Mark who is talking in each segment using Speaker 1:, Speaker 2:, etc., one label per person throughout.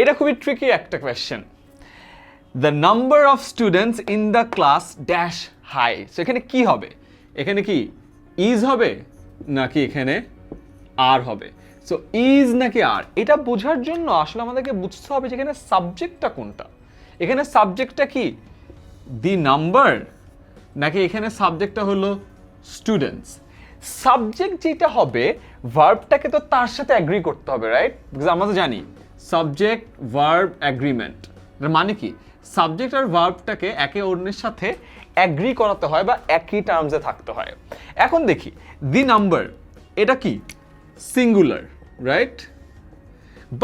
Speaker 1: এটা খুবই ট্রিকি একটা question the number of students in the class dash high সেখানে কি হবে? এখানে কি ইজ হবে, নাকি এখানে আর হবে? সো ইজ নাকি আর এটা বোঝার জন্য আসলে আমাদেরকে বুঝতে হবে যে এখানে সাবজেক্টটা কোনটা। এখানে সাবজেক্টটা কি? দি নাম্বার নাকি এখানে সাবজেক্টটা হলো স্টুডেন্টস সাবজেক্ট যেটা হবে ভার্বটাকে তো তার সাথে অ্যাগ্রি করতে হবে রাইট বিকজ আমরা তো জানি সাবজেক্ট ভার্ব অ্যাগ্রিমেন্ট মানে কি? সাবজেক্ট আর ভার্বটাকে একে অন্যের সাথে অ্যাগ্রি করাতে হয় বা একই টার্মসে থাকতে হয়। এখন দেখি দি নাম্বার এটা কি? সিঙ্গুলার রাইট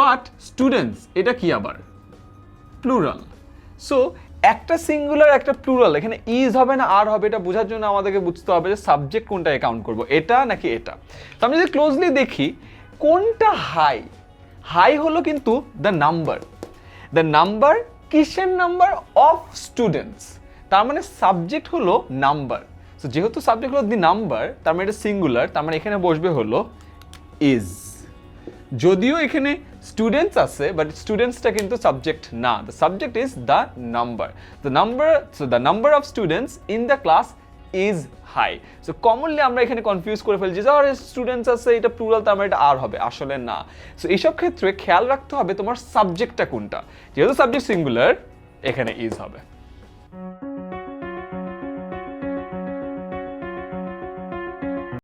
Speaker 1: বাট স্টুডেন্টস এটা কি আবার? প্লুরাল সো একটা সিঙ্গুলার একটা প্লুরাল এখানে ইজ হবে না আর হবে, এটা বোঝার জন্য আমাদেরকে বুঝতে হবে যে সাবজেক্ট কোনটা অ্যাকাউন্ট করব, এটা নাকি এটা? তো আমি যদি ক্লোজলি দেখি, কোনটা হাই হাই হলো কিন্তু দ্য নাম্বার দ্য নাম্বার কিসের নাম্বার অফ স্টুডেন্টস তার মানে সাবজেক্ট হলো নাম্বার সো যেহেতু সাবজেক্ট হলো দি নাম্বার তার মানে এটা সিঙ্গুলার তার মানে এখানে বসবে হলো ইজ যদিও এখানে স্টুডেন্টস আছে বাট স্টুডেন্টসটা কিন্তু সাবজেক্ট না। The subject is the number the number the number of students in the class is high so commonly আমরা এখানে কনফিউজ করে ফেলছি যে, আর স্টুডেন্টস আছে, এটা প্লুরাল তার মানে এটা আর হবে। আসলে না। সো এইসব ক্ষেত্রে খেয়াল রাখতে হবে তোমার সাবজেক্টটা কোনটা। যেহেতু সাবজেক্ট সিঙ্গুলার এখানে ইজ হবে।